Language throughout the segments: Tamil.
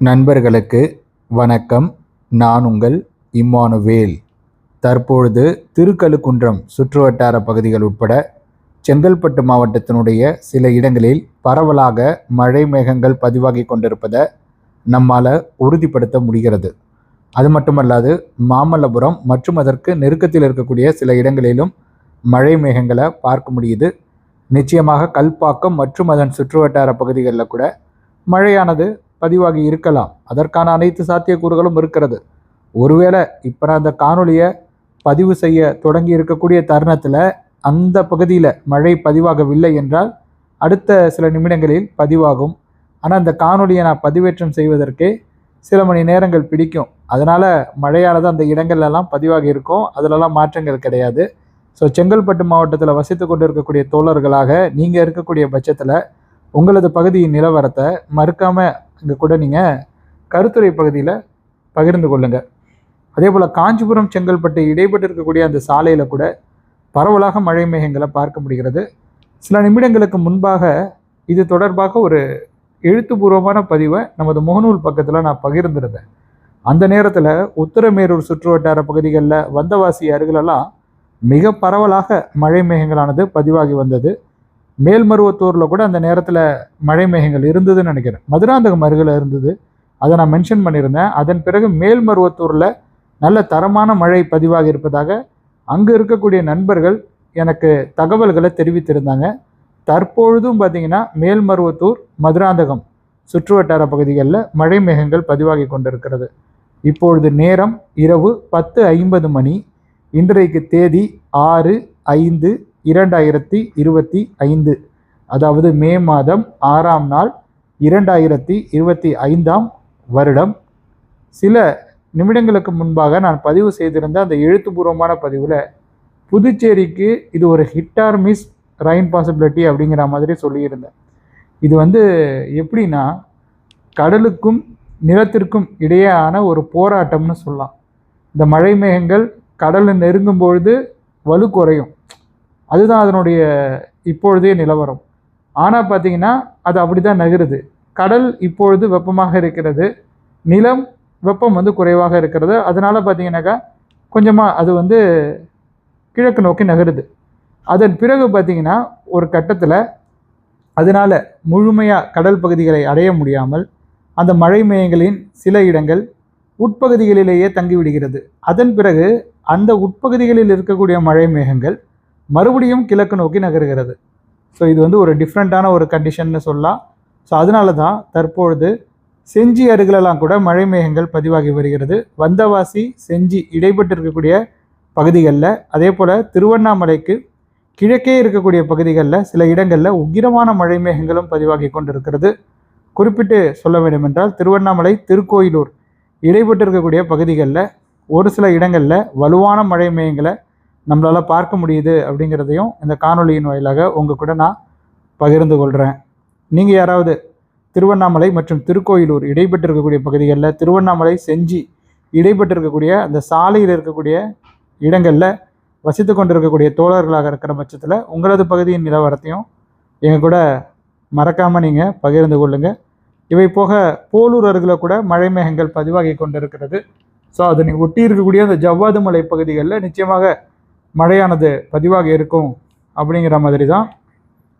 நண்பர்களுக்கு வணக்கம். நான் உங்கள் இம்மானுவேல். தற்பொழுது திருக்கழுக்குன்றம் சுற்றுவட்டார பகுதிகள் உட்பட செங்கல்பட்டு மாவட்டத்தினுடைய சில இடங்களில் பரவலாக மழை மேகங்கள் பதிவாகி கொண்டிருப்பதை நம்மால் உறுதிப்படுத்த முடிகிறது. அது மட்டுமல்லாது மாமல்லபுரம் மற்றும் அதற்கு நெருக்கத்தில் இருக்கக்கூடிய சில இடங்களிலும் மழை மேகங்களை பார்க்க முடியுது. நிச்சயமாக கல்பாக்கம் மற்றும் அதன் சுற்றுவட்டார பகுதிகளில் கூட மழையானது பதிவாகி இருக்கலாம். அதற்கான அனைத்து சாத்தியக்கூறுகளும் இருக்கிறது. ஒருவேளை இப்போ நான் அந்த காணொளியை பதிவு செய்ய தொடங்கி இருக்கக்கூடிய தருணத்தில் அந்த பகுதியில் மழை பதிவாகவில்லை என்றால் அடுத்த சில நிமிடங்களில் பதிவாகும். ஆனால் அந்த காணொலியை நான் பதிவேற்றம் செய்வதற்கே சில மணி நேரங்கள் பிடிக்கும். அதனால் மழையானது அந்த இடங்கள்லாம் பதிவாகி இருக்கும். அதிலெல்லாம் மாற்றங்கள் கிடையாது. ஸோ செங்கல்பட்டு மாவட்டத்தில் வசித்து கொண்டு இருக்கக்கூடிய தோழர்களாக நீங்கள் இருக்கக்கூடிய பட்சத்தில் உங்களது பகுதியின் நிலவரத்தை மறுக்காமல் இங்கே கூட நீங்கள் கருத்துரை பகுதியில் பகிர்ந்து கொள்ளுங்கள் அதே போல் காஞ்சிபுரம் செங்கல்பட்டு இடைப்பட்டு இருக்கக்கூடிய அந்த சாலையில் கூட பரவலாக மழை மேகங்களை பார்க்க முடிகிறது. சில நிமிடங்களுக்கு முன்பாக இது தொடர்பாக ஒரு எழுத்துப்பூர்வமான பதிவை நமது முகநூல் பக்கத்தில் நான் பகிர்ந்திருந்தேன். அந்த நேரத்தில் உத்தரமேரூர் சுற்றுவட்டார பகுதிகளில் வந்தவாசி அருகிலெல்லாம் மிக பரவலாக மழை மேகங்களானது பதிவாகி வந்தது. மேல்மருவத்தூரில் கூட அந்த நேரத்தில் மழை மேகங்கள் இருந்ததுன்னு நினைக்கிறேன். மதுராந்தகம் அருகில் இருந்தது. அதை நான் மென்ஷன் பண்ணியிருந்தேன். அதன் பிறகு மேல்மருவத்தூரில் நல்ல தரமான மழை பதிவாக இருப்பதாக அங்கே இருக்கக்கூடிய நண்பர்கள் எனக்கு தகவல்களை தெரிவித்திருந்தாங்க. தற்பொழுதும் பார்த்தீங்கன்னா மேல்மருவத்தூர் மதுராந்தகம் சுற்றுவட்டார பகுதிகளில் மழை மேகங்கள் பதிவாகி கொண்டிருக்கிறது. இப்பொழுது நேரம் இரவு பத்து ஐம்பது மணி. இன்றைக்கு தேதி ஆறு ஐந்து இரண்டாயிரத்தி இருபத்தி ஐந்து அதாவது மே மாதம் ஆறாம் நாள் இரண்டாயிரத்தி இருபத்தி ஐந்தாம் வருடம். சில நிமிடங்களுக்கு முன்பாக நான் பதிவு செய்திருந்த அந்த எழுத்துப்பூர்வமான பதிவில் புதுச்சேரிக்கு இது ஒரு hit or miss rain possibility அப்படிங்கிற மாதிரி சொல்லியிருந்தேன். இது வந்து எப்படின்னா கடலுக்கும் நிலத்திற்கும் இடையேயான ஒரு போராட்டம்னு சொல்லலாம். இந்த மழை மேகங்கள் கடலை நெருங்கும் பொழுது வலு குறையும் அதுதான் அதனுடைய இப்பொழுதைய நிலவரம். ஆனால் பார்த்தீங்கன்னா அது அப்படி தான் நகருது. கடல் இப்பொழுது வெப்பமாக இருக்கிறது. நிலம் வெப்பம் வந்து குறைவாக இருக்கிறது. அதனால் பார்த்தீங்கன்னாக்கா கொஞ்சமாக அது வந்து கிழக்கு நோக்கி நகருது. அதன் பிறகு பார்த்தீங்கன்னா ஒரு கட்டத்தில் அதனால் முழுமையாக கடல் பகுதிகளை அடைய முடியாமல் அந்த மழை மேயங்களின் சில இடங்கள் உட்பகுதிகளிலேயே தங்கிவிடுகிறது. அதன் பிறகு அந்த உட்பகுதிகளில் இருக்கக்கூடிய மழை மேகங்கள் மறுபடியும் கிழக்கு நோக்கி நகருகிறது. ஸோ இது வந்து ஒரு டிஃப்ரெண்ட்டான ஒரு கண்டிஷன்னு சொல்லலாம். ஸோ அதனால தான் தற்பொழுது செஞ்சி அருகிலெல்லாம் கூட மழை மேகங்கள் பதிவாகி வருகிறது. வந்தவாசி செஞ்சி இடைப்பட்டு இருக்கக்கூடிய பகுதிகளில் அதே போல் திருவண்ணாமலைக்கு கிழக்கே இருக்கக்கூடிய பகுதிகளில் சில இடங்களில் உக்கிரமான மழை மேகங்களும் பதிவாகி கொண்டிருக்கிறது. குறிப்பிட்டு சொல்ல வேண்டுமென்றால் திருவண்ணாமலை திருக்கோயிலூர் இடைப்பட்டு இருக்கக்கூடிய பகுதிகளில் ஒரு சில இடங்களில் வலுவான மழை மேகங்களை நம்மளால் பார்க்க முடியுது அப்படிங்கிறதையும் இந்த காணொளியின் வாயிலாக உங்கள் கூட நான் பகிர்ந்து கொள்கிறேன் நீங்கள் யாராவது திருவண்ணாமலை மற்றும் திருக்கோயிலூர் இடைப்பட்டு இருக்கக்கூடிய பகுதிகளில் திருவண்ணாமலை செஞ்சி இடைப்பட்டு இருக்கக்கூடிய அந்த சாலையில் இருக்கக்கூடிய இடங்களில் வசித்து கொண்டிருக்கக்கூடிய தோழர்களாக இருக்கிற பட்சத்தில் உங்களது பகுதியின் நிலவரத்தையும் எங்கள் கூட மறக்காமல் நீங்கள் பகிர்ந்து கொள்ளுங்கள் இவை போக போலூர் அருகில் கூட மழை மேகங்கள் பதிவாகி கொண்டிருக்கிறது. ஸோ அதனை ஒட்டி இருக்கக்கூடிய அந்த ஜவ்வாது மலை பகுதிகளில் நிச்சயமாக மழையானது பதிவாக இருக்கும் அப்படிங்கிற மாதிரி தான்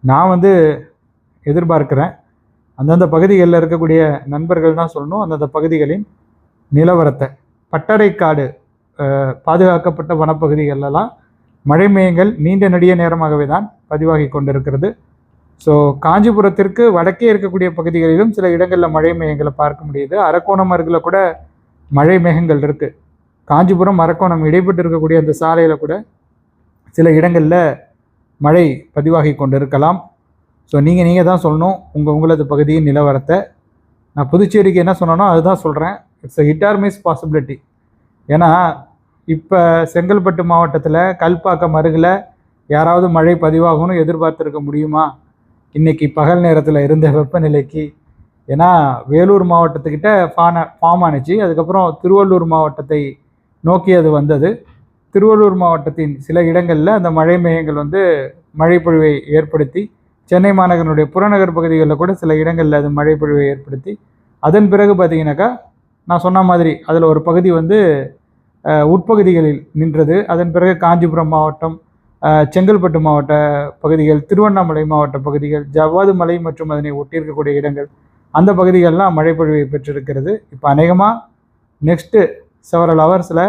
நான் வந்து எதிர்பார்க்கிறேன். அந்தந்த பகுதிகளில் இருக்கக்கூடிய நண்பர்கள் தான் சொல்லணும். அந்தந்த பகுதிகளின் நிலவரத்தை. பட்டறைக்காடு பாதுகாக்கப்பட்ட வனப்பகுதிகளெல்லாம் மழை மேயங்கள் நீண்ட நெடிய நேரமாகவே தான் பதிவாகி கொண்டிருக்கிறது. ஸோ காஞ்சிபுரத்திற்கு வடக்கே இருக்கக்கூடிய பகுதிகளிலும் சில இடங்களில் மழை மேகங்களை பார்க்க முடியுது. அரக்கோணம் அருகில் கூட மழை மேகங்கள் இருக்குது காஞ்சிபுரம் அரக்கோணம் இடைப்பட்டு இருக்கக்கூடிய அந்த சாலையில் கூட சில இடங்களில் மழை பதிவாகி கொண்டு இருக்கலாம் ஸோ நீங்கள் நீங்கள் தான் சொல்லணும். உங்கள் உங்களது பகுதியின் நிலவரத்தை. நான் புதுச்சேரிக்கு என்ன சொன்னேனோ அதுதான் சொல்கிறேன் it's a hit miss possibility ஏன்னா இப்போ செங்கல்பட்டு மாவட்டத்தில் கல்பாக்கம் அருகில் யாராவது மழை பதிவாகும்னு எதிர்பார்த்துருக்க முடியுமா? இன்னைக்கு பகல் நேரத்தில் இருந்த வெப்பநிலைக்கு. ஏன்னா வேலூர் மாவட்டத்துக்கிட்ட ஃபான ஃபார்ம் ஆணுச்சு அதுக்கப்புறம் திருவள்ளூர் மாவட்டத்தை நோக்கி அது வந்தது. திருவள்ளூர் மாவட்டத்தின் சில இடங்களில் அந்த மழை மையங்கள் வந்து மழைப்பொழிவை ஏற்படுத்தி சென்னை மாநகரனுடைய புறநகர் பகுதிகளில் கூட சில இடங்களில் அது மழைப்பொழிவை ஏற்படுத்தி அதன் பிறகு பார்த்தீங்கன்னாக்கா நான் சொன்ன மாதிரி அதில் ஒரு பகுதி வந்து உட்பகுதிகளில் நின்றது. அதன் பிறகு காஞ்சிபுரம் மாவட்டம் செங்கல்பட்டு மாவட்ட பகுதிகள் திருவண்ணாமலை மாவட்ட பகுதிகள் ஜவ்வாது மலை மற்றும் அதனை ஒட்டியிருக்கக்கூடிய இடங்கள் அந்த பகுதிகளெலாம் மழைப்பொழிவை பெற்றிருக்கிறது. இப்போ அநேகமாக நெக்ஸ்ட்டு செவரல் ஹவர்ஸில்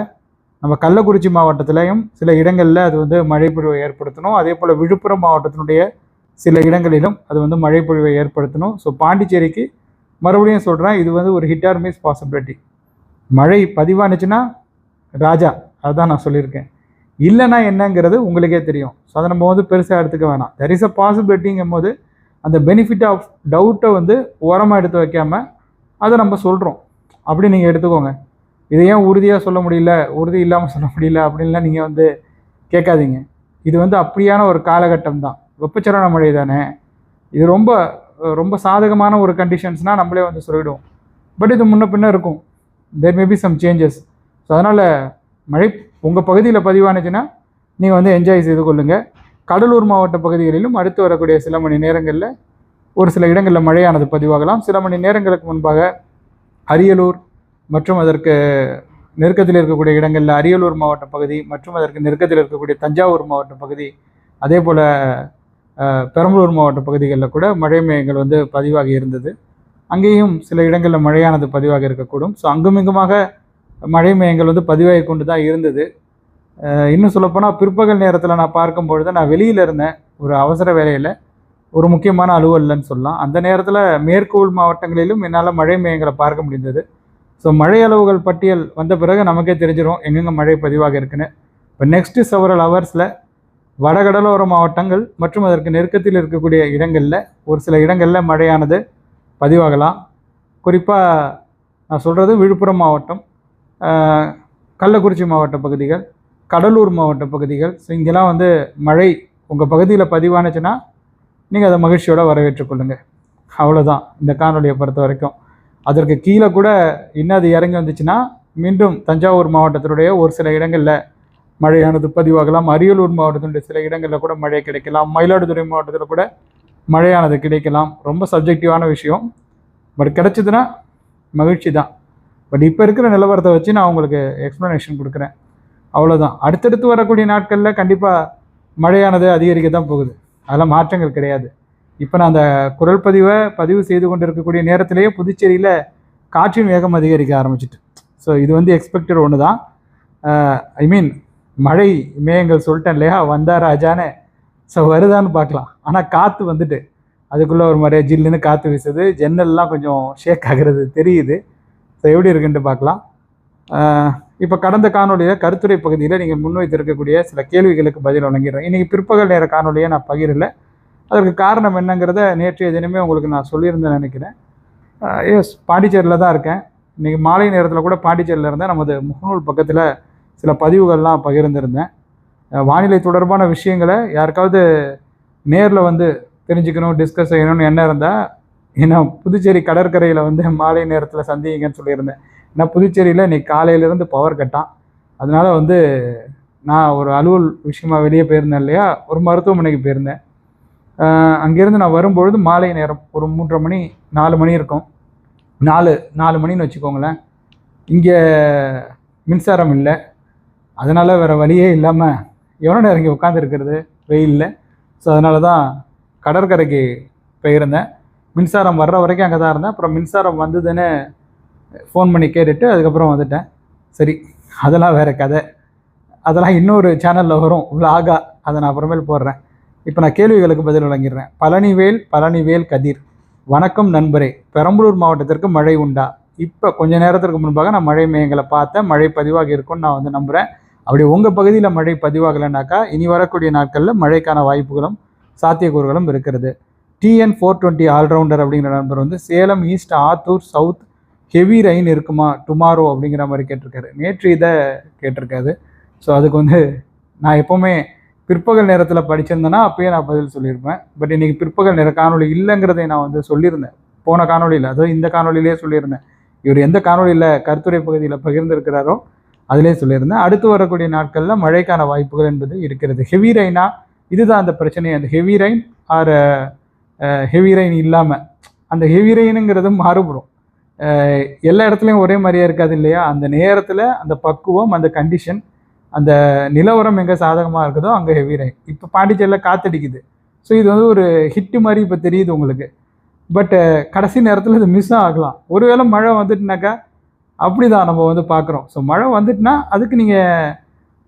நம்ம கள்ளக்குறிச்சி மாவட்டத்திலையும் சில இடங்களில் அது வந்து மழைப்பொழிவை ஏற்படுத்தணும். அதே போல் விழுப்புரம் மாவட்டத்தினுடைய சில இடங்களிலும் அது வந்து மழைப்பொழிவை ஏற்படுத்தணும். ஸோ பாண்டிச்சேரிக்கு மறுபடியும் சொல்கிறேன் இது வந்து ஒரு ஹிட் ஆர் மிஸ் பாசிபிலிட்டி மழை பதிவானுச்சுன்னா ராஜா அதுதான் நான் சொல்லியிருக்கேன். இல்லைன்னா என்னங்கிறது உங்களுக்கே தெரியும். ஸோ அதை நம்ம வந்து பெருசாக எடுத்துக்க வேணாம். தெர் இஸ் அ பாசிபிலிட்டிங்கும் போது அந்த பெனிஃபிட் ஆஃப் டவுட்டை வந்து ஓரமாக எடுத்து வைக்காமல் அதை நம்ம சொல்கிறோம் அப்படி நீங்கள் எடுத்துக்கோங்க. இதை ஏன் உறுதியாக சொல்ல முடியல? உறுதி இல்லாமல் சொல்ல முடியல அப்படின்லாம் நீங்கள் வந்து கேட்காதீங்க. இது வந்து அப்படியான ஒரு காலகட்டம் தான் வெப்பச்சலன மழை தானே. இது ரொம்ப ரொம்ப சாதகமான ஒரு கண்டிஷன்ஸ்னால் நம்மளே வந்து சொல்லிவிடுவோம் பட் இது முன்ன பின்ன இருக்கும். There maybe some changes so அதனால் மழை உங்கள் பகுதியில் பதிவானுச்சுன்னா நீங்கள் வந்து என்ஜாய் செய்து கொள்ளுங்கள் கடலூர் மாவட்ட பகுதிகளிலும் அடுத்து வரக்கூடிய சில மணி நேரங்களில் ஒரு சில இடங்களில் மழையானது பதிவாகலாம். சில மணி நேரங்களுக்கு முன்பாக அரியலூர் மற்றும் அதற்கு நெருக்கத்தில் இருக்கக்கூடிய இடங்களில் அரியலூர் மாவட்ட பகுதி மற்றும் அதற்கு நெருக்கத்தில் இருக்கக்கூடிய தஞ்சாவூர் மாவட்ட பகுதி அதே போல் பெரம்பலூர் மாவட்ட பகுதிகளில் கூட மழை மேகங்கள் வந்து பதிவாகி இருந்தது. அங்கேயும் சில இடங்களில் மழையானது பதிவாக இருக்கக்கூடும். ஸோ அங்குமிங்குமாக மழை மேகங்கள் வந்து பதிவாகி கொண்டு தான் இருந்தது. இன்னும் சொல்லப்போனால் பிற்பகல் நேரத்தில் நான் பார்க்கும் பொழுது நான் வெளியில் இருந்தேன். ஒரு அவசர வேலையில் ஒரு முக்கியமான அலுவலன்னு சொல்லலாம். அந்த நேரத்தில் மேற்கு உள் மாவட்டங்களிலும் என்னால் மழை மேகங்களை பார்க்க முடிந்தது. ஸோ மழை அளவுகள் பட்டியல் வந்த பிறகு நமக்கே தெரிஞ்சிடும் எங்கெங்கே மழை பதிவாக இருக்குன்னு. இப்போ நெக்ஸ்ட்டு செவரல் ஹவர்ஸில் வடகடலோர மாவட்டங்கள் மற்றும் அதற்கு நெருக்கத்தில் இருக்கக்கூடிய இடங்களில் ஒரு சில இடங்களில் மழையானது பதிவாகலாம். குறிப்பாக நான் சொல்கிறது விழுப்புரம் மாவட்டம் கள்ளக்குறிச்சி மாவட்ட பகுதிகள் கடலூர் மாவட்ட பகுதிகள். ஸோ இங்கெல்லாம் வந்து மழை உங்கள் பகுதியில் பதிவானுச்சுன்னா நீங்கள் அதை மகிழ்ச்சியோடு வரவேற்றுக்கொள்ளுங்கள் அவ்வளோதான் இந்த காணொலியை பொறுத்த வரைக்கும். அதற்கு கீழே கூட இன்னும் அது இறங்கி வந்துச்சுன்னா மீண்டும் தஞ்சாவூர் மாவட்டத்தினுடைய ஒரு சில இடங்களில் மழையானது பதிவாகலாம். அரியலூர் மாவட்டத்தினுடைய சில இடங்களில் கூட மழை கிடைக்கலாம். மயிலாடுதுறை மாவட்டத்தில் கூட மழையானது கிடைக்கலாம். ரொம்ப சப்ஜெக்டிவான விஷயம். பட் கிடச்சிதுன்னா மகிழ்ச்சி தான். பட் இப்போ இருக்கிற நிலவரத்தை வச்சு நான் உங்களுக்கு எக்ஸ்ப்ளனேஷன் கொடுக்குறேன். அவ்வளோதான் அடுத்தடுத்து வரக்கூடிய நாட்களில் கண்டிப்பாக மழையானது அதிகரிக்க தான் போகுது. அதெல்லாம் மாற்றங்கள் கிடையாது. இப்போ நான் அந்த குரல் பதிவை பதிவு செய்து கொண்டு இருக்கக்கூடிய நேரத்திலேயே புதுச்சேரியில் காற்றின் வேகம் அதிகரிக்க ஆரம்பிச்சிட்டு. ஸோ இது வந்து எக்ஸ்பெக்டட் ஒன்று தான் ஐ மீன் மழை மேயங்கள் சொல்லிட்டேன் இல்லையா? வந்தா ராஜானே. ஸோ வருதான்னு பார்க்கலாம். ஆனால் காற்று வந்துட்டு. அதுக்குள்ளே ஒரு மாதிரியா ஜில்லுன்னு காற்று வீசுது. ஜன்னல்லாம் கொஞ்சம் ஷேக் ஆகிறது தெரியுது. ஸோ எப்படி இருக்குன்ட்டு பார்க்கலாம். Uh, இப்போ கடந்த காணொலியில் கருத்துரை பகுதியில் நீங்கள் முன்வைத்திருக்கக்கூடிய சில கேள்விகளுக்கு பதில் வழங்கிடுறேன். இன்றைக்கி பிற்பகல் நேர காணொலியை நான் பகிரலை. அதற்கு காரணம் என்னங்கிறத நேற்றைய தினமே உங்களுக்கு நான் சொல்லியிருந்தேன் நினைக்கிறேன். எஸ் பாண்டிச்சேரியில் தான் இருக்கேன். இன்றைக்கி மாலை நேரத்தில் கூட பாண்டிச்சேரியில் இருந்தேன். நமது முகநூல் பக்கத்தில் சில பதிவுகள்லாம் பகிர்ந்திருந்தேன். வானிலை தொடர்பான விஷயங்களை யாருக்காவது நேரில் வந்து தெரிஞ்சுக்கணும் டிஸ்கஸ் செய்யணும்னு என்ன இருந்தால் ஏன்னா புதுச்சேரி கடற்கரையில் வந்து மாலை நேரத்தில் சந்திங்கன்னு சொல்லியிருந்தேன். ஏன்னா புதுச்சேரியில் இன்னைக்கு காலையிலேருந்து பவர் கட்டான் அதனால் வந்து நான் ஒரு அலுவல் விஷயமா வெளியே போயிருந்தேன் இல்லையா? ஒரு மருத்துவமனைக்கு போயிருந்தேன். அங்கேருந்து நான் வரும்பொழுது மாலை நேரம் ஒரு மூன்றரை மணி நாலு மணி இருக்கும். நாலு நாலு மணின்னு வச்சுக்கோங்களேன். இங்கே மின்சாரம் இல்லை. அதனால் வேறு வழியே இல்லாமல் எவ்வளோ நேரம் இங்கே உட்காந்துருக்கிறது வெயிலில் ஸோ அதனால தான் கடற்கரைக்கு போயிருந்தேன். மின்சாரம் வர்ற வரைக்கும் அங்கே தான் இருந்தேன். அப்புறம் மின்சாரம் வந்ததுன்னு ஃபோன் பண்ணி கேட்டுட்டு அதுக்கப்புறம் வந்துட்டேன். சரி அதெல்லாம் வேறு கதை. அதெல்லாம் இன்னொரு சேனலில் வரும். விலாகா அதை நான் அப்புறமேல் போடுறேன். இப்போ நான் கேள்விகளுக்கு பதில் வழங்கிடுறேன். பழனிவேல் பழனிவேல் கதிர். வணக்கம் நண்பரே. பெரம்பலூர் மாவட்டத்திற்கு மழை உண்டா? இப்போ கொஞ்ச நேரத்திற்கு முன்பாக நான் மழை மேயங்களை பார்த்தேன். மழை பதிவாக இருக்கும்னு நான் வந்து நம்புகிறேன் அப்படி உங்கள் பகுதியில் மழை பதிவாகலைனாக்கா இனி வரக்கூடிய நாட்களில் மழைக்கான வாய்ப்புகளும் சாத்தியக்கூறுகளும் இருக்கிறது. டிஎன் ஃபோர் டுவெண்ட்டி ஆல்ரவுண்டர் அப்படிங்கிற நண்பர் வந்து Salem east Attur south heavy rain இருக்குமா? டுமாரோ அப்படிங்கிற மாதிரி கேட்டிருக்காரு. நேற்று இதை கேட்டிருக்காரு. ஸோ அதுக்கு வந்து நான் எப்போவுமே பிற்பகல் நேரத்தில் படிச்சிருந்தேன்னா அப்பயே நான் பதில் சொல்லியிருப்பேன். பட் இன்றைக்கி பிற்பகல் நேர காணொளி இல்லைங்கிறதை நான் வந்து சொல்லியிருந்தேன். போன காணொளியில் அதுவும் இந்த காணொளியிலே சொல்லியிருந்தேன். இவர் எந்த காணொளியில் கருத்துரை பகுதியில் பகிர்ந்திருக்கிறாரோ அதிலே சொல்லியிருந்தேன். அடுத்து வரக்கூடிய நாட்களில் மழைக்கான வாய்ப்புகள் என்பது இருக்கிறது. ஹெவி ரெயினா இதுதான் அந்த பிரச்சனை அந்த heavy rain or heavy rain இல்லாமல் அந்த ஹெவி ரெயினுங்கிறது மாறுபடும். எல்லா இடத்துலையும் ஒரே மாதிரியாக இருக்காது இல்லையா? அந்த நேரத்தில் அந்த பக்குவம் அந்த கண்டிஷன் அந்த நிலவரம் எங்கே சாதகமாக இருக்குதோ அங்கே ஹெவி ரெயின் இப்போ பாண்டிச்சேரியில் காத்தடிக்குது. ஸோ இது வந்து ஒரு ஹிட்டு மாதிரி இப்போ தெரியுது உங்களுக்கு. பட்டு கடைசி நேரத்தில் இது மிஸ் ஆகலாம். ஒருவேளை மழை வந்துட்டுனாக்கா அப்படி தான் நம்ம வந்து பார்க்குறோம் ஸோ மழை வந்துட்டுனா அதுக்கு நீங்கள்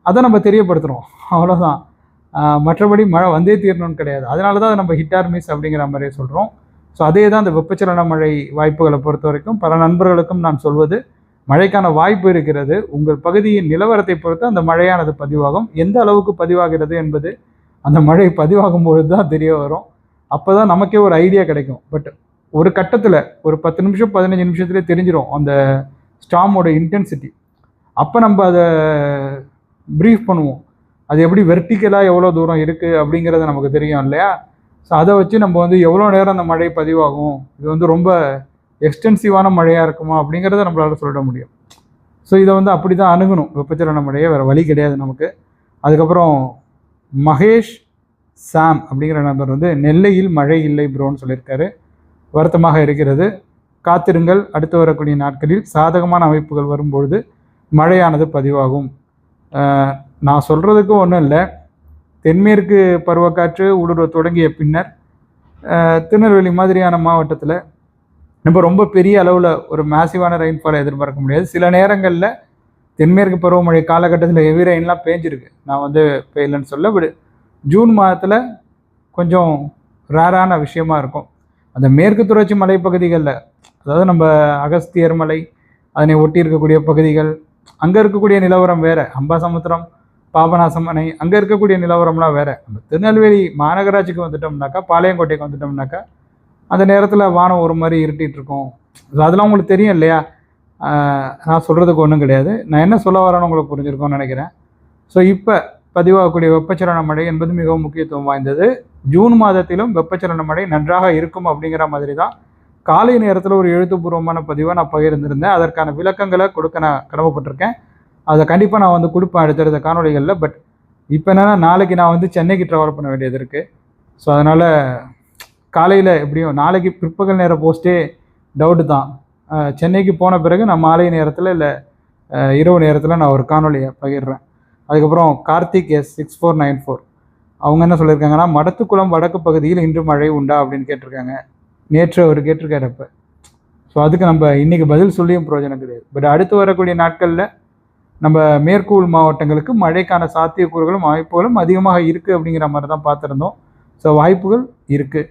அதை நம்ம தெரியப்படுத்துகிறோம் அவ்வளோதான் மற்றபடி மழை வந்தே தீரணும்னு கிடையாது. அதனால தான் அதை நம்ம ஹிட் ஆர் மிஸ் அப்படிங்கிற மாதிரியே சொல்கிறோம் ஸோ அதே தான் அந்த வெப்பச்சலன மழை வாய்ப்புகளை பொறுத்த வரைக்கும் பல நண்பர்களுக்கும் நான் சொல்வது. மழைக்கான வாய்ப்பு இருக்கிறது. உங்கள் பகுதியின் நிலவரத்தை பொறுத்து அந்த மழையானது பதிவாகும். எந்த அளவுக்கு பதிவாகிறது என்பது அந்த மழை பதிவாகும் பொழுது தான் தெரிய வரும். அப்போ தான் நமக்கே ஒரு ஐடியா கிடைக்கும். பட் ஒரு கட்டத்தில் ஒரு பத்து நிமிஷம் பதினஞ்சு நிமிஷத்துலேயே தெரிஞ்சிடும் அந்த ஸ்டாமோட இன்டென்சிட்டி அப்போ நம்ம அதை ப்ரீஃப் பண்ணுவோம். அது எப்படி வெர்டிக்கலாக எவ்வளோ தூரம் இருக்குது அப்படிங்கிறது நமக்கு தெரியும் இல்லையா? ஸோ அதை வச்சு நம்ம வந்து எவ்வளோ நேரம் அந்த மழை பதிவாகும்? இது வந்து ரொம்ப எக்ஸ்டென்சிவான மழையாக இருக்குமா அப்படிங்கிறத நம்மளால சொல்லிட முடியும். ஸோ இதை வந்து அப்படி தான் அணுகணும். வெப்பச்சலன மழையை வேறு வழி கிடையாது நமக்கு. அதுக்கப்புறம் மகேஷ் சாம் அப்படிங்கிற நபர் வந்து நெல்லையில் மழை இல்லை ப்ரோன்னு சொல்லியிருக்காரு. வருத்தமாக இருக்கிறது. காத்திருங்கள். அடுத்து வரக்கூடிய நாட்களில் சாதகமான அமைப்புகள் வரும்பொழுது மழையானது பதிவாகும். நான் சொல்கிறதுக்கு ஒன்றும் இல்லை. தென்மேற்கு பருவக்காற்று ஊடுருவ தொடங்கிய பின்னர் திருநெல்வேலி மாதிரியான மாவட்டத்தில் நம்ம ரொம்ப பெரிய அளவில் ஒரு மேசிவான ரெயின்ஃபாலை எதிர்பார்க்க முடியாது. சில நேரங்களில் தென்மேற்கு பருவமழை காலகட்டத்தில் ஹெவி ரெயின்லாம் பேஞ்சிருக்கு. நான் வந்து பெய்யலன்னு சொல்ல விடு ஜூன் மாதத்தில் கொஞ்சம் ரேரான விஷயமா இருக்கும். அந்த மேற்கு தொடர்ச்சி மலைப்பகுதிகளில் அதாவது நம்ம அகஸ்தியர் மலை அதனை ஒட்டி இருக்கக்கூடிய பகுதிகள் அங்கே இருக்கக்கூடிய நிலவரம் வேறு. அம்பாசமுத்திரம் பாபநாசம் அணை அங்கே இருக்கக்கூடிய நிலவரம்லாம் வேறு. நம்ம திருநெல்வேலி மாநகராட்சிக்கு வந்துட்டோம்னாக்கா பாளையங்கோட்டைக்கு வந்துட்டோம்னாக்கா அந்த நேரத்தில் வானம் ஒரு மாதிரி இருட்டிகிட்டு இருக்கும். அதெல்லாம் உங்களுக்கு தெரியும் இல்லையா? நான் சொல்கிறதுக்கு ஒன்றும் கிடையாது. நான் என்ன சொல்ல வரேன்னு உங்களுக்கு புரிஞ்சிருக்கும்னு நினைக்கிறேன். ஸோ இப்போ பதிவாகக்கூடிய வெப்பச்சலன மழை என்பது மிகவும் முக்கியத்துவம் வாய்ந்தது. ஜூன் மாதத்திலும் வெப்பச்சலன மழை நன்றாக இருக்கும் அப்படிங்கிற மாதிரி தான். காலை நேரத்தில் ஒரு எழுத்துப்பூர்வமான பதிவை நான் பகிர்ந்திருந்தேன். அதற்கான விளக்கங்களை கொடுக்க நான் கடமைப்பட்டிருக்கேன். அதை கண்டிப்பாக நான் வந்து கொடுப்பேன் அடுத்தடுத்த காணொளிகளில். பட் இப்போ என்னென்னா நாளைக்கு நான் வந்து சென்னைக்கு ட்ராவல் பண்ண வேண்டியது இருக்குது ஸோ அதனால் காலையில் எப்படியும் நாளைக்கு பிற்பகல் நேர போஸ்ட்டே டவுட்டு தான். சென்னைக்கு போன பிறகு நான் மாலை நேரத்தில் இல்லை இரவு நேரத்தில் நான் ஒரு காணொலியை பகிர்றேன். அதுக்கப்புறம் Karthik S six four nine four. அவங்க என்ன சொல்லியிருக்காங்கன்னா மடத்துக்குளம் வடக்கு பகுதியில் இன்று மழை உண்டா? அப்படின்னு கேட்டிருக்காங்க. நேற்று அவர் கேட்டிருக்காரப்ப அப்போ. ஸோ அதுக்கு நம்ம இன்றைக்கி பதில் சொல்லியும் பிரயோஜனம் கிடையாது. பட் அடுத்து வரக்கூடிய நாட்களில் நம்ம மேற்கூல் மாவட்டங்களுக்கு மழைக்கான சாத்தியக்கூறுகளும் வாய்ப்புகளும் அதிகமாக இருக்குது அப்படிங்கிற மாதிரி தான் பார்த்துருந்தோம். ஸோ வாய்ப்புகள் இருக்குது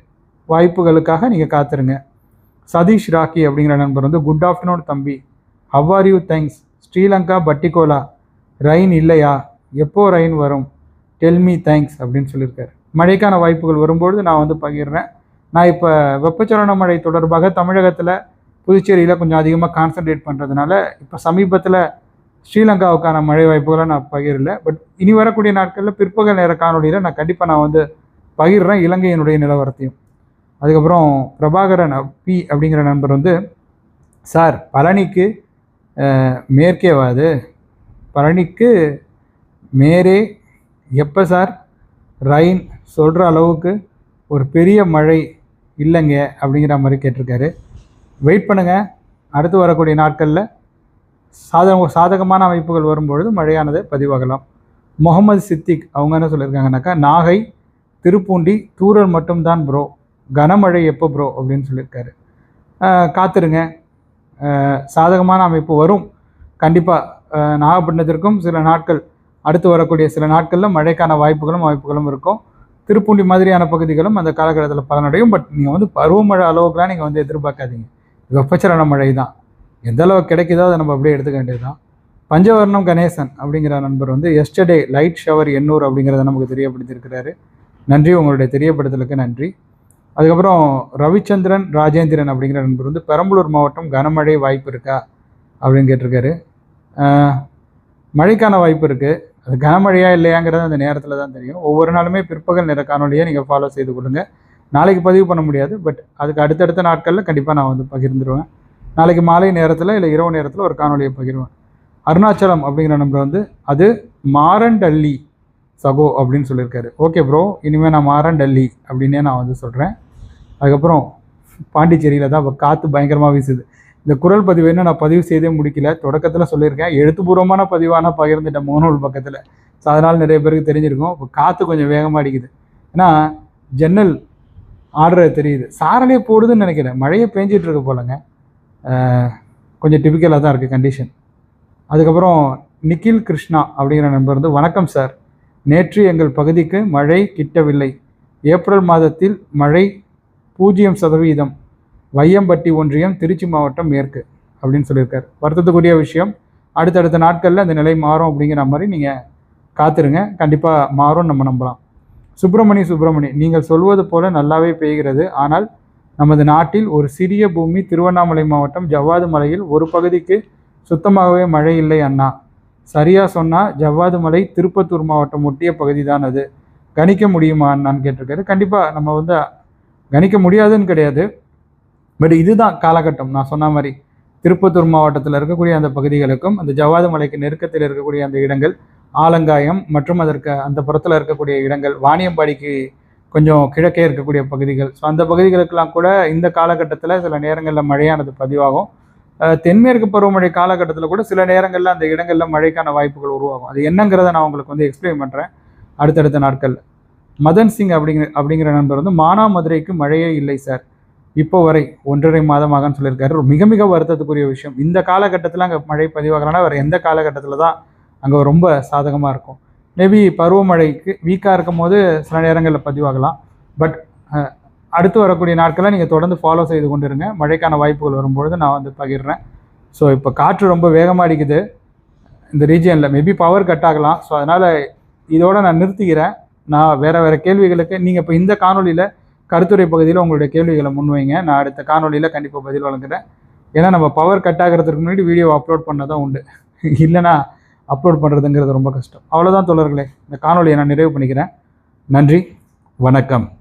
வாய்ப்புகளுக்காக நீங்கள் காத்துருங்க. சதீஷ் ராக்கி அப்படிங்கிற நண்பர் வந்து குட் ஆஃப்டர்நூன் தம்பி. How are you thanks Sri Lanka Batticaloa. Rain இல்லையா? எப்போ ரெயின் வரும்? டெல் மீ தேங்க்ஸ் அப்படின்னு சொல்லியிருக்காரு. மழைக்கான வாய்ப்புகள் வரும்பொழுது நான் வந்து பகிர்றேன். நான் இப்போ வெப்பச்சலன மழை தொடர்பாக தமிழகத்தில் புதுச்சேரியில் கொஞ்சம் அதிகமாக கான்சன்ட்ரேட் பண்ணுறதுனால இப்போ சமீபத்தில் ஸ்ரீலங்காவுக்கான மழை வாய்ப்புகளை நான் பகிரல. பட் இனி வரக்கூடிய நாட்களில் பிற்பகல் நேர காணொலியில் நான் கண்டிப்பாக நான் வந்து பகிர்றேன் இலங்கையினுடைய நிலவரத்தையும். அதுக்கப்புறம் பிரபாகரன் பி அப்படிங்கிற நண்பர் வந்து சார் பழனிக்கு மேற்கே மேற்கேவா அது. பழனிக்கு மேரே எப்போ சார்? ரைன் சொல்கிற அளவுக்கு ஒரு பெரிய மழை இல்லைங்க அப்படிங்கிற மாதிரி கேட்டிருக்காரு. வெயிட் பண்ணுங்கள் அடுத்து வரக்கூடிய நாட்களில் சாதக சாதகமான அமைப்புகள் வரும்பொழுது மழையானது பதிவாகலாம். முகமது சித்திக் அவங்க என்ன சொல்லியிருக்காங்கனாக்கா நாகை திருப்பூண்டி தூரல் மட்டும்தான் ப்ரோ கனமழை எப்போ ப்ரோ அப்படின்னு சொல்லியிருக்காரு. காத்துருங்க. சாதகமான அமைப்பு வரும். கண்டிப்பாக நாகப்பட்டினத்திற்கும் சில நாட்கள் அடுத்து வரக்கூடிய சில நாட்களில் மழைக்கான வாய்ப்புகளும் வாய்ப்புகளும் இருக்கும். திருப்பூண்டி மாதிரியான பகுதிகளும் அந்த காலகட்டத்தில் பலனடையும். பட் நீங்கள் வந்து பருவமழை அளவுக்குலாம் நீங்கள் வந்து எதிர்பார்க்காதீங்க. வெப்பச்சலன மழை தான் எந்த அளவுக்கு கிடைக்குதோ அதை நம்ம அப்படியே எடுத்துக்க வேண்டியது தான் பஞ்சவர்ணம் கணேசன் அப்படிங்கிற நண்பர் வந்து எஸ்டர்டே லைட் ஷவர் எண்ணூர் அப்படிங்கிறத நமக்கு தெரியப்படுத்தியிருக்கிறாரு. நன்றி. உங்களுடைய தெரியப்படுத்தலுக்கு நன்றி. அதுக்கப்புறம் ரவிச்சந்திரன் ராஜேந்திரன் அப்படிங்கிற நண்பர் வந்து பெரம்பலூர் மாவட்டம் கனமழை வாய்ப்பு இருக்கா அப்படின்னு கேட்டிருக்காரு. மழைக்கான வாய்ப்பு இருக்குது அது கனமழையா இல்லையாங்கிறது அந்த நேரத்தில் தான் தெரியும். ஒவ்வொரு நாளுமே பிற்பகல் நேர காணொலியை நீங்கள் ஃபாலோ செய்து கொள்ளுங்கள் நாளைக்கு பதிவு பண்ண முடியாது பட் அதுக்கு அடுத்தடுத்த நாட்களில் கண்டிப்பாக நான் வந்து பகிர்ந்துருவேன். நாளைக்கு மாலை நேரத்தில் இல்லை இரவு நேரத்தில் ஒரு காணொலியை பகிர்வேன். அருணாச்சலம் அப்படிங்கிற நம்பர் வந்து அது மாரண்டல்லி சகோ அப்படின்னு சொல்லியிருக்காரு. ஓகே ப்ரோ இனிமேல் நான் மாறன் டல்லி அப்படின்னே நான் வந்து சொல்கிறேன் அதுக்கப்புறம் பாண்டிச்சேரியில் தான் இப்போ காற்று பயங்கரமாக வீசுது. இந்த குரல் பதிவு என்ன நான் பதிவு செய்தே முடிக்கல. தொடக்கத்தில் சொல்லியிருக்கேன். எழுத்துப்பூர்வமான பதிவான பகிர்ந்துட்டேன் முகநூல் பக்கத்தில். ஸோ அதனால் நிறைய பேருக்கு தெரிஞ்சிருக்கும். இப்போ காற்று கொஞ்சம் வேகமாக அடிக்குது. ஏன்னா ஜன்னல் ஆடுறது தெரியுது. சாரலே போடுதுன்னு நினைக்கிறேன். மழையே பேஞ்சிட்டு இருக்க போலங்க கொஞ்சம் டிபிக்கலாக தான் இருக்குது கண்டிஷன் அதுக்கப்புறம் நிக்கில் கிருஷ்ணா அப்படிங்கிற நண்பர் வந்து வணக்கம் சார். நேற்று எங்கள் பகுதிக்கு மழை கிட்டவில்லை. ஏப்ரல் மாதத்தில் மழை பூஜ்ஜியம் சதவீதம் வையம்பட்டி ஒன்றியம் திருச்சி மாவட்டம் மேற்கு அப்படின்னு சொல்லியிருக்கார். வருத்தத்துக்குரிய விஷயம். அடுத்தடுத்த நாட்களில் இந்த நிலை மாறும் அப்படிங்கிற மாதிரி நீங்கள் காத்துருங்க. கண்டிப்பாக மாறும் நம்ம நம்பலாம். சுப்பிரமணி சுப்பிரமணி நீங்கள் சொல்வது போல நல்லாவே பெய்கிறது. ஆனால் நமது நாட்டில் ஒரு சிறிய பூமி திருவண்ணாமலை மாவட்டம் ஜவ்வாது மலையில் ஒரு பகுதிக்கு சுத்தமாகவே மழை இல்லை அண்ணா. சரியாக சொன்னால் ஜவ்வாது மலை திருப்பத்தூர் மாவட்டம் ஒட்டிய பகுதி தான் அது. கணிக்க முடியுமா நான் கேட்டிருக்காரு. கண்டிப்பாக நம்ம வந்து கணிக்க முடியாதுன்னு கிடையாது. பட் இதுதான் காலகட்டம். நான் சொன்ன மாதிரி திருப்பத்தூர் மாவட்டத்தில் இருக்கக்கூடிய அந்த பகுதிகளுக்கும் அந்த ஜவ்வாது மலைக்கு நெருக்கத்தில் இருக்கக்கூடிய அந்த இடங்கள் ஆலங்காயம் மற்றும் அதற்கு அந்த புறத்தில் இருக்கக்கூடிய இடங்கள் வாணியம்பாடிக்கு கொஞ்சம் கிழக்கே இருக்கக்கூடிய பகுதிகள். ஸோ அந்த பகுதிகளுக்கெல்லாம் கூட இந்த காலகட்டத்தில் சில நேரங்களில் மழையானது பதிவாகும். தென்மேற்கு பருவமழை காலகட்டத்தில் கூட சில நேரங்களில் அந்த இடங்களில் மழைக்கான வாய்ப்புகள் உருவாகும். அது என்னங்கிறத நான் உங்களுக்கு வந்து எக்ஸ்பிளைன் பண்ணுறேன் அடுத்தடுத்த நாட்களில். மதன் சிங் அப்படிங்கிற அப்படிங்கிற நண்பர் வந்து மானாமதுரைக்கு மழையே இல்லை சார். இப்போ வரை ஒன்றரை மாதமாகன்னு சொல்லியிருக்காரு. மிக மிக வருத்தத்துக்குரிய விஷயம். இந்த காலகட்டத்தில் அங்கே மழை பதிவாகலன்னா அவர் எந்த காலகட்டத்தில் தான் அங்கே ரொம்ப சாதகமாக இருக்கும். மேபி பருவமழைக்கு வீக்காக இருக்கும் போது சில நேரங்களில் பதிவாகலாம். பட் அடுத்து வரக்கூடிய நாட்களில் நீங்கள் தொடர்ந்து ஃபாலோ செய்து கொண்டிருங்க. மழைக்கான வாய்ப்புகள் வரும்பொழுது நான் வந்து பகிர்றேன். ஸோ இப்போ காற்று ரொம்ப வேகமாக அடிக்குது. இந்த ரீஜியனில் மேபி பவர் கட் ஆகலாம். ஸோ அதனால் இதோடு நான் நிறுத்திக்கிறேன். நான் வேறு வேறு கேள்விகளுக்கு நீங்கள் இப்போ இந்த காணொலியில் கருத்துரை பகுதியில் உங்களுடைய கேள்விகளை முன்வைங்க. நான் அடுத்த காணொலியில் கண்டிப்பாக பதில் வழங்குறேன். ஏன்னா நம்ம பவர் கட் ஆகிறதுக்கு முன்னாடி வீடியோ அப்லோட் பண்ண தான் உண்டு. இல்லைனா அப்லோட் பண்ணுறதுங்கிறது ரொம்ப கஷ்டம். அவ்வளோதான் தோழர்களே. இந்த காணொலியை நான் நிறைவு பண்ணிக்கிறேன். நன்றி. வணக்கம்.